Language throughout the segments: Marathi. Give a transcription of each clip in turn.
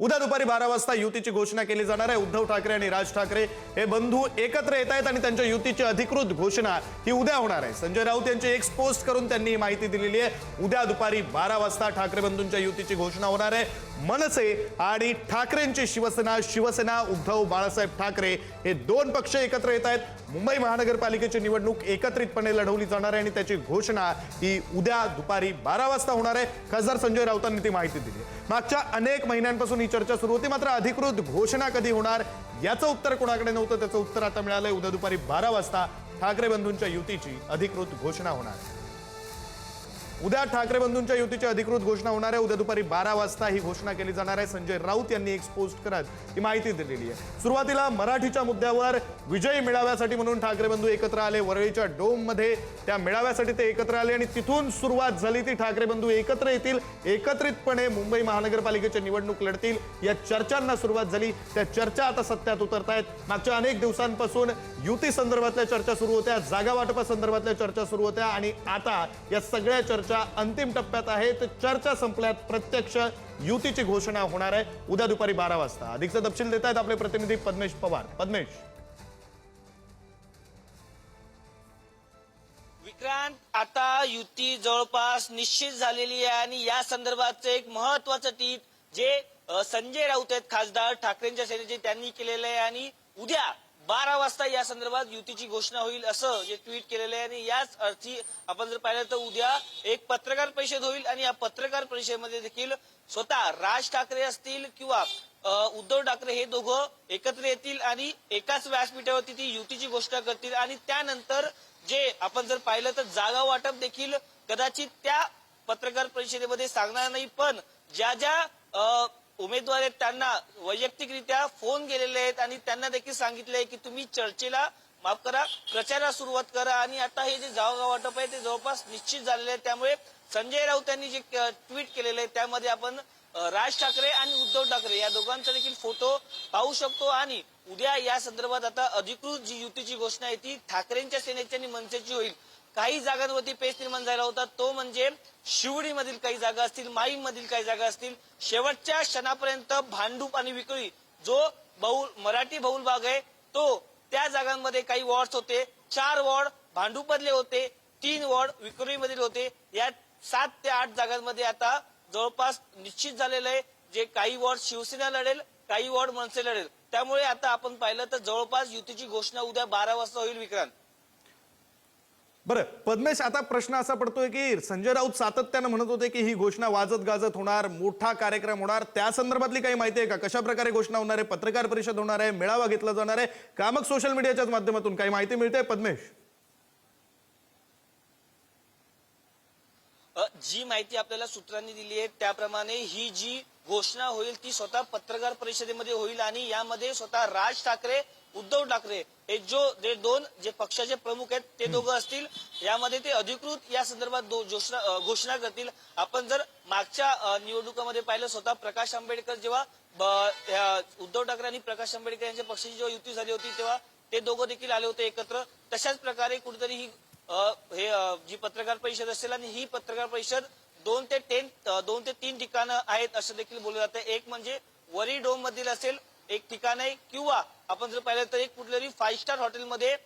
उद्या दुपारी बारा वाजता युतीची घोषणा केली जाणार आहे. उद्धव ठाकरे आणि राज ठाकरे हे बंधू एकत्र येत आहेत आणि त्यांच्या युतीची अधिकृत घोषणा ही उद्या होणार आहे. संजय राऊत यांची एक पोस्ट करून त्यांनी ही माहिती दिलेली आहे. उद्या दुपारी बारा वाजता ठाकरे बंधूंच्या युतीची घोषणा होणार आहे. मनसे आणि ठाकरेंची शिवसेना शिवसेना उद्धव बाळासाहेब ठाकरे हे दोन पक्ष एकत्र येत आहेत. मुंबई महानगरपालिकेची निवडणूक एकत्रितपणे लढवली जाणार आहे आणि त्याची घोषणा ही उद्या दुपारी बारा वाजता होणार आहे. खासदार संजय राऊतांनी ती माहिती दिली. मागच्या अनेक महिन्यांपासून ही चर्चा सुरू होती मात्र अधिकृत घोषणा कधी होणार याचं उत्तर कोणाकडे नव्हतं त्याचं उत्तर आता मिळालंय. उद्या दुपारी बारा वाजता ठाकरे बंधूंच्या युतीची अधिकृत घोषणा होणार आहे. उद्या ठाकरे बंधूंच्या युतीची अधिकृत घोषणा होणार आहे. उद्या दुपारी बारा वाजता ही घोषणा केली जाणार आहे. संजय राऊत यांनी एक पोस्ट करत ही माहिती दिलेली आहे. सुरुवातीला मराठीच्या मुद्द्यावर विजयी मेळाव्यासाठी म्हणून ठाकरे बंधू एकत्र आले. वरळीच्या डोममध्ये त्या मेळाव्यासाठी ते एकत्र आले आणि तिथून सुरुवात झाली. ती ठाकरे बंधू एकत्र येतील. एकत्रितपणे मुंबई महानगरपालिकेची निवडणूक लढतील. या चर्चांना सुरुवात झाली. त्या चर्चा आता सत्यात उतरत आहेत मागच्या अनेक दिवसांपासून युती संदर्भातल्या चर्चा सुरू होत्या. जागा वाटपा संदर्भातल्या चर्चा सुरू होत्या आणि आता या सगळ्या चर्चा अंतिम टप्प्यात आहेत चर्चा संपल्यात प्रत्यक्ष युतीची घोषणा होणार आहे. उद्या दुपारी बारा वाजता. अधिकचा तपशील देत आहेत आपले प्रतिनिधी पद्मेश पवार. पद्मेश. विक्रांत आता युती जवळपास निश्चित झालेली आहे आणि या संदर्भाचं एक महत्वाचं टीप जे संजय राऊत आहेत खासदार ठाकरेंच्या सेनेचे त्यांनी केलेलं आहे आणि उद्या बारा वाजता या संदर्भात युतीची घोषणा होईल असं जे ट्विट केलेलं आहे आणि याच अर्थी आपण जर पाहिलं तर उद्या एक पत्रकार परिषद होईल आणि या पत्रकार परिषदेमध्ये देखील स्वतः राज ठाकरे असतील किंवा उद्धव ठाकरे हे दोघं एकत्र येतील आणि एकाच व्यासपीठावरती ती युतीची घोषणा करतील आणि त्यानंतर जे आपण जर पाहिलं तर जागा वाटप देखील कदाचित त्या पत्रकार परिषदेमध्ये सांगणार नाही पण ज्या ज्या उमेदवार आहेत त्यांना वैयक्तिकरित्या फोन गेलेले आहेत आणि त्यांना देखील सांगितले की तुम्ही चर्चेला माफ करा प्रचाराला सुरुवात करा आणि आता हे जे जावगाव वाटप आहे ते जवळपास निश्चित झालेले आहे. त्यामुळे संजय राऊत यांनी जे ट्विट केलेले आहे त्यामध्ये आपण राज ठाकरे आणि उद्धव ठाकरे या दोघांचा देखील फोटो पाहू शकतो. आणि उद्या या संदर्भात आता अधिकृत जी युतीची घोषणा आहे ती ठाकरेंच्या सेनेची आणि मनसेची होईल. काही जागांवरती पेच निर्माण झाला होता. तो म्हणजे शिवडीमधील काही जागा असतील माईमधील काही जागा असतील. शेवटच्या क्षणापर्यंत भांडूप आणि विक्री जो बहुल मराठी बहुल भाग आहे तो त्या जागांमध्ये काही वॉर्ड होते. चार वॉर्ड भांडूपमधले होते तीन वॉर्ड विक्रोळीमधील होते. या सात ते आठ जागांमध्ये आता जवळपास निश्चित झालेलं आहे जे काही वॉर्ड शिवसेना लढेल काही वॉर्ड मनसे लढेल. त्यामुळे आता आपण पाहिलं तर जवळपास युतीची घोषणा उद्या बारा वाजता होईल विक्रांत. बरं पद्मेश आता प्रश्न असा पडतोय की संजय राऊत सातत्यानं म्हणत होते की ही घोषणा वाजत गाजत होणार मोठा कार्यक्रम होणार. त्या संदर्भातली काही माहिती आहे का? कशा प्रकारे घोषणा होणार आहे? पत्रकार परिषद होणार आहे? मेळावा घेतला जाणार आहे? का मग सोशल मीडियाच्याच माध्यमातून काही माहिती मिळते? पद्मेश. जी माहिती आपल्याला सूत्रांनी दिली आहे त्याप्रमाणे ही जी घोषणा होईल ती स्वतः पत्रकार परिषदेमध्ये होईल आणि यामध्ये स्वतः राज ठाकरे उद्धव ठाकरे हे जो जे दोन जे पक्षाचे प्रमुख आहेत ते दोघं असतील यामध्ये ते अधिकृत या संदर्भात घोषणा करतील. आपण जर मागच्या निवडणुकामध्ये पाहिलं स्वतः प्रकाश आंबेडकर जेव्हा उद्धव ठाकरे आणि प्रकाश आंबेडकर यांच्या पक्षाची जेव्हा युती झाली होती तेव्हा ते दोघं देखील आले होते एकत्र. तशाच प्रकारे कुठेतरी ही हे जी पत्रकार परिषद असेल आणि ही पत्रकार परिषद दोन ते टेन दोन ते तीन ठिकाणं आहेत असं देखील बोललं जातं. एक म्हणजे वरी डोम मधील असेल एक ठिकाण आहे किंवा आपण जर पाहिलं तर एक कुठल्याही फाईव्ह स्टार हॉटेलमध्ये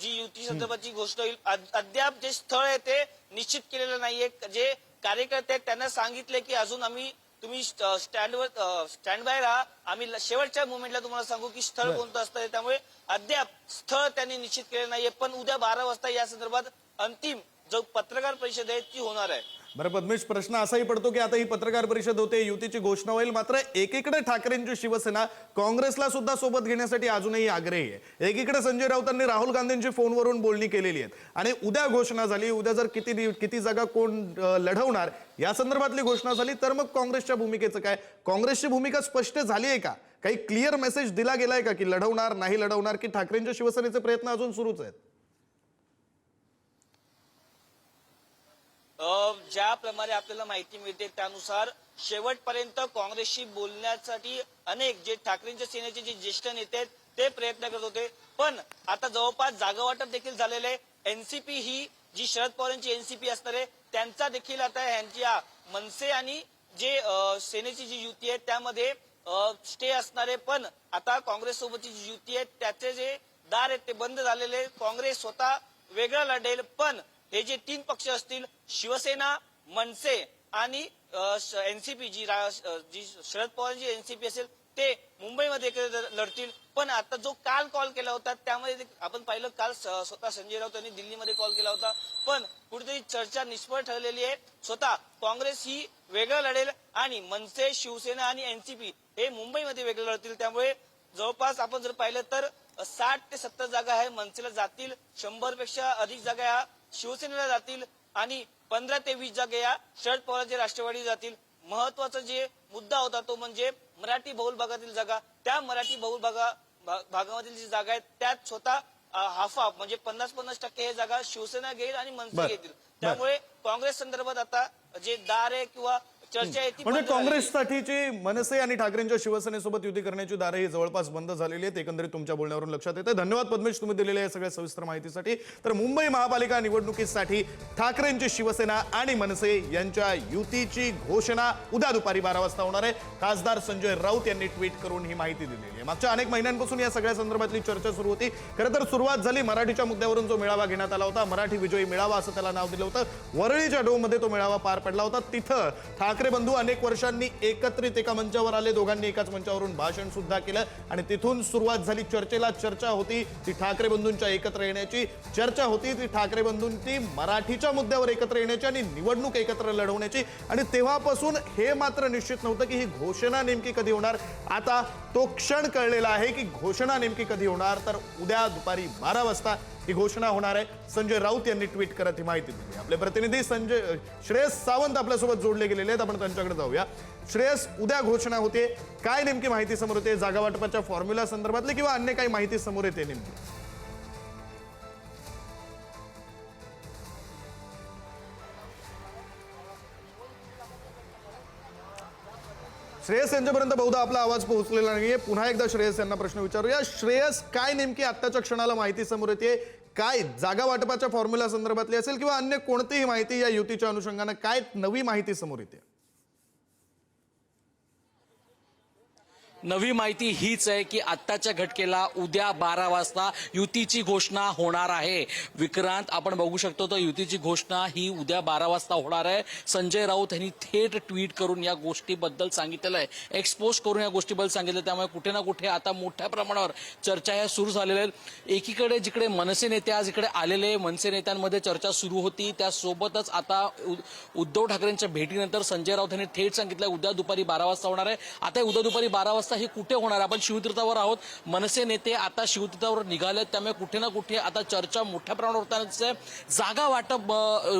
जी युती संदर्भाची घोषणा होईल. अद- अद्याप जे स्थळ आहे ते निश्चित केलेलं नाहीये. जे कार्यकर्ते आहेत त्यांना सांगितले की अजून आम्ही तुम्ही स्ट- स्टँडवर स्टँड बाय राहा. आम्ही शेवटच्या मुवमेंटला तुम्हाला सांगू की स्थळ. कोणतं असतं त्यामुळे अद्याप स्थळ त्यांनी निश्चित केलं नाहीये. पण उद्या बारा वाजता या संदर्भात अंतिम जो पत्रकार परिषद आहे ती होणार आहे. बरं पद्मेश प्रश्न असाही पडतो की आता ही पत्रकार परिषद होते युतीची घोषणा होईल मात्र एकीकडे ठाकरेंची शिवसेना काँग्रेसला सुद्धा सोबत घेण्यासाठी अजूनही आग्रही आहे. एकीकडे संजय राऊतांनी राहुल गांधींची फोनवरून बोलणी केलेली आहेत. आणि उद्या घोषणा झाली उद्या जर किती किती जागा कोण लढवणार या संदर्भातली घोषणा झाली तर मग काँग्रेसच्या भूमिकेचं काय? काँग्रेसची भूमिका स्पष्ट झाली आहे का? काही क्लिअर मेसेज दिला गेलाय का की लढवणार नाही लढवणार की ठाकरेंच्या शिवसेनेचे प्रयत्न अजून सुरूच आहेत? ज्याप्रमाणे आपल्याला माहिती मिळते त्यानुसार शेवटपर्यंत काँग्रेसशी बोलण्यासाठी अनेक जे ठाकरेंच्या सेनेचे जे ज्येष्ठ नेते आहेत ते प्रयत्न करत होते. पण आता जवळपास जागा वाटप देखील झालेलं आहे. एनसीपी ही जी शरद पवारांची एनसीपी असणार आहे त्यांचा देखील आता ह्यांच्या मनसे आणि जे सेनेची जी युती आहे त्यामध्ये स्टे असणारे पण आता काँग्रेस सोबतची जी युती आहे त्याचे जे दार आहेत ते बंद झालेले काँग्रेस स्वतः वेगळं लढेल पण हे जे तीन पक्ष असतील शिवसेना मनसे आणि एनसीपी जी रा- जी शरद पवारांची एनसीपी असेल ते मुंबईमध्ये लढतील. पण आता जो काल कॉल केला होता त्यामध्ये आपण पाहिलं काल स्वतः संजय राऊत यांनी दिल्लीमध्ये कॉल केला होता. पण कुठेतरी चर्चा निष्फळ ठरलेली आहे. स्वतः काँग्रेस ही वेगळं लढेल आणि मनसे शिवसेना आणि एनसीपी हे मुंबईमध्ये वेगळं लढतील. त्यामुळे जवळपास आपण जर पाहिलं तर साठ ते सत्तर जागा आहे मनसेला जातील. शंभरपेक्षा अधिक जागा या शिवसेनेला जातील आणि पंधरा ते वीस जागा या शरद पवारांच्या राष्ट्रवादी जातील. महत्त्वाचा जे मुद्दा होता तो म्हणजे मराठी बहुल भागातील जागा. त्या मराठी बहुल भागा भागामधील जी जागा आहेत त्यात स्वतः हाफ हाफ म्हणजे पन्नास पन्नास टक्के हे जागा शिवसेना घेईल आणि मनसे. घेतील. त्यामुळे काँग्रेस संदर्भात आता जे दार आहे किंवा चर्चा आहे ती म्हणजे. काँग्रेससाठीची मनसे आणि ठाकरेंच्या शिवसेनेसोबत युती करण्याची दारं ही जवळपास बंद झालेली आहेत. एकंदरीत तुमच्या बोलण्यावरून लक्षात येते धन्यवाद पद्मेश तुम्ही दिलेल्या या सगळ्या सविस्तर माहितीसाठी. तर मुंबई महापालिका निवडणुकीसाठी ठाकरेंची शिवसेना आणि मनसे यांच्या युतीची घोषणा उद्या दुपारी बारा वाजता होणार आहे. खासदार संजय राऊत यांनी ट्विट करून ही माहिती दिलेली आहे. मागच्या अनेक महिन्यांपासून या सगळ्या संदर्भातली चर्चा सुरू होती. खरं तर सुरुवात झाली मराठीच्या मुद्द्यावरून जो मेळावा घेण्यात आला होता मराठी विजयी मेळावा असं त्याला नाव दिलं होतं. वरळीच्या डोमध्ये तो मेळावा पार पडला होता. तिथं ठाकरे ठाकरे बंधू अनेक वर्षांनी एकत्रित एका मंचावर आले. दोघांनी एकाच मंचावरून भाषण सुद्धा केलं. आणि तिथून सुरुवात झाली चर्चेला. चर्चा होती ती ठाकरे बंधूंच्या एकत्र येण्याची. चर्चा होती ती ठाकरे बंधूंची मराठीच्या मुद्द्यावर एकत्र येण्याची आणि निवडणूक एकत्र लढवण्याची. आणि तेव्हापासून हे मात्र निश्चित नव्हतं की ही घोषणा नेमकी कधी होणार. आता तो क्षण कळलेला आहे की घोषणा नेमकी कधी होणार. तर उद्या दुपारी बारा वाजता ही घोषणा होणार आहे. संजय राऊत यांनी ट्विट करत ही माहिती दिली. आपले प्रतिनिधी संजय श्रेयस सावंत आपल्यासोबत जोडले गेलेले आहेत. आपण त्यांच्याकडे जाऊया. श्रेयस उद्या घोषणा होते. काय नेमकी माहिती समोर येते? जागा वाटपाच्या फॉर्म्युला संदर्भातली किंवा अन्य काही माहिती समोर येते नेमकी? श्रेयस यांच्यापर्यंत बहुधा आपला आवाज पोहोचलेला नाहीये. पुन्हा एकदा श्रेयस यांना प्रश्न विचारूया. श्रेयस काय नेमकी आत्ताच्या क्षणाला माहिती समोर येते? काय जागा वाटपाच्या फॉर्म्युला संदर्भातली असेल किंवा अन्य कोणतीही माहिती या युतीच्या अनुषंगानं काय नवी माहिती समोर येते? नवी माहिती हीच आहे की आत्ताच्या घटकेला उद्या बारा वाजता युतीची घोषणा होणार आहे. विक्रांत आपण बघू शकतो तर युतीची घोषणा ही उद्या बारा वाजता होणार आहे. संजय राऊत यांनी थेट ट्विट करून या गोष्टीबद्दल सांगितलेलं आहे. एक्सपोज करून या गोष्टीबद्दल सांगितलं त्यामुळे कुठे ना कुठे आता मोठ्या प्रमाणावर चर्चा ह्या सुरू झालेल्या आहेत. एकीकडे जिकडे मनसे नेते आज इकडे आलेले मनसे नेत्यांमध्ये चर्चा सुरू होती. त्यासोबतच आता उ- उद्धव ठाकरेंच्या भेटीनंतर संजय राऊत यांनी थेट सांगितलं उद्या दुपारी बारा वाजता होणार आहे. आता उद्या दुपारी बारा वाजता हे कुठे होणार? आपण शिवतीर्थावर आहोत. मनसे नेते आता शिवतीर्थावर निघालेत. त्यामुळे कुठे ना कुठे आता चर्चा मोठ्या प्रमाणावर होताना जागा वाटप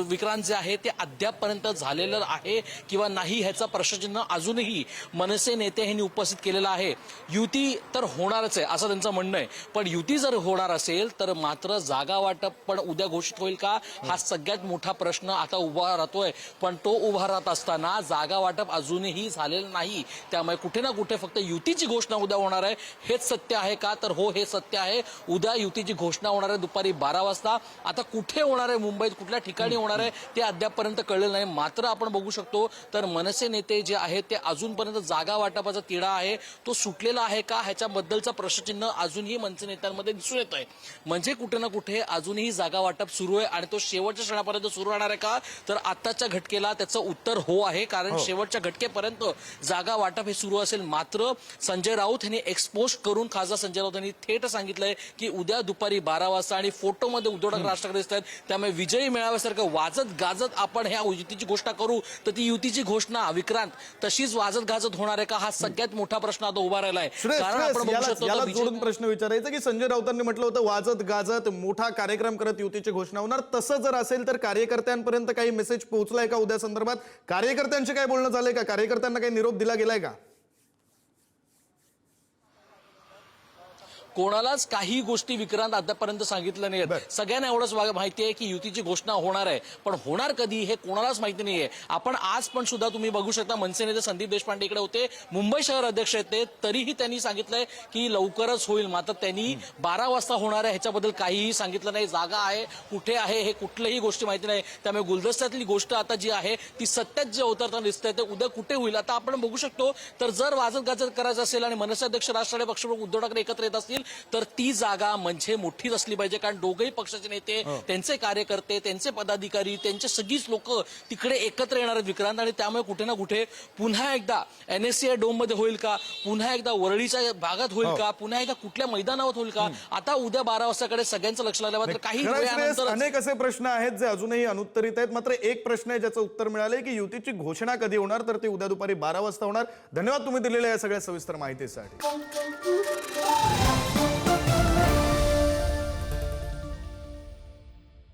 विक्रांत जे आहे ते अद्यापपर्यंत झालेलं आहे किंवा नाही ह्याचा प्रश्नचिन्ह अजूनही मनसे नेते यांनी उपस्थित केलेला आहे. युती तर होणारच आहे असं त्यांचं म्हणणं आहे. पण युती जर होणार असेल तर मात्र जागा वाटप पण उद्या घोषित होईल का? हा सगळ्यात मोठा प्रश्न आता उभा राहतोय. पण तो उभा राहत असताना जागा वाटप अजूनही झालेलं नाही. त्यामुळे कुठे ना कुठे फक्त युतीची घोषणा उद्या होणार आहे. हेच सत्य आहे का? तर हो हे सत्य आहे. उद्या युतीची घोषणा होणार आहे दुपारी बारा वाजता. आता कुठे होणार आहे मुंबईत? कुठल्या ठिकाणी होणार आहे? ते अद्यापपर्यंत कळलेलं नाही. मात्र आपण बघू शकतो तर मनसे नेते जे आहेत ते अजूनपर्यंत जागा वाटपाचा तिढा आहे. तो सुटलेला आहे का? ह्याच्याबद्दलचा प्रश्नचिन्ह अजूनही मनसे नेत्यांमध्ये दिसून येत आहे म्हणजे कुठे ना कुठे अजूनही जागा वाटप सुरू आहे आणि तो शेवटच्या क्षणापर्यंत सुरू राहणार आहे का? तर आत्ताच्या घटकेला त्याचं उत्तर हो आहे. कारण शेवटच्या घटकेपर्यंत जागा वाटप हे सुरू असेल. मात्र संजय राऊत यांनी एक्सपोज करून खासदार संजय राऊत यांनी थेट सांगितलंय की उद्या दुपारी बारा वाजता आणि फोटोमध्ये उद्धव ठाकरे दिसत आहेत त्यामुळे विजयी मेळाव्यासारखं वाजत गाजत आपण ह्या युतीची घोषणा करू. तर ती युतीची घोषणा विक्रांत तशीच वाजत गाजत होणार आहे का? हा सगळ्यात मोठा प्रश्न आता उभा राहिला आहे कारण आपण जोडून प्रश्न विचारायचा की संजय राऊतांनी म्हटलं होतं वाजत गाजत मोठा कार्यक्रम करत युतीची घोषणा होणार. तसं जर असेल तर कार्यकर्त्यांपर्यंत काही मेसेज पोहोचलाय का उद्या संदर्भात? कार्यकर्त्यांशी काय बोलणं झालंय का? कार्यकर्त्यांना काही निरोप दिला गेलाय का? कोणालाच काही गोष्टी विक्रांत आतापर्यंत सांगितलं नाही बरं. सगळ्यांना एवढंच माहिती आहे की युतीची घोषणा होणार आहे. पण होणार कधी हे कोणालाच माहिती नाहीये. आपण आज पण सुद्धा तुम्ही बघू शकता मनसे नेते संदीप देशपांडे इकडे होते. मुंबई शहर अध्यक्ष आहेत ते. तरीही त्यांनी सांगितलंय की लवकरच होईल. मात्र त्यांनी बारा वाजता होणार आहे. ह्याच्याबद्दल काहीही सांगितलं नाही. जागा आहे. कुठे आहे हे कुठल्याही गोष्टी माहिती नाही. त्यामुळे गुलदस्त्यातली गोष्ट आता जी आहे ती सत्यात जे अवतरताना दिसतंय ते उद्या कुठे होईल? आता आपण बघू शकतो. तर जर वाजत गाजत करायचं असेल आणि मनसे अध्यक्ष राज ठाकरे पक्षप्रमुख उद्धव ठाकरे एकत्र येत असतील तर ती जागा म्हणजे मोठीच असली पाहिजे कारण दोघेही पक्षाचे नेते त्यांचे कार्यकर्ते त्यांचे पदाधिकारी त्यांचे सगळीच लोक तिकडे एकत्र येणार आहेत विक्रांत. आणि त्यामुळे कुठे ना कुठे पुन्हा एकदा एनएससीआय डोममध्ये होईल का? पुन्हा एकदा वरळीच्या भागात होईल का? पुन्हा एकदा कुठल्या मैदानावर होईल का? आता उद्या बारा वाजताकडे सगळ्यांचं लक्ष लागलं मात्र काही अनेक असे प्रश्न आहेत जे अजूनही अनुत्तरित आहेत. मात्र एक प्रश्न आहे ज्याचं उत्तर मिळालंय की युतीची घोषणा कधी होणार? तर ते उद्या दुपारी बारा वाजता होणार. धन्यवाद तुम्ही दिलेल्या या सगळ्या सविस्तर माहितीसाठी.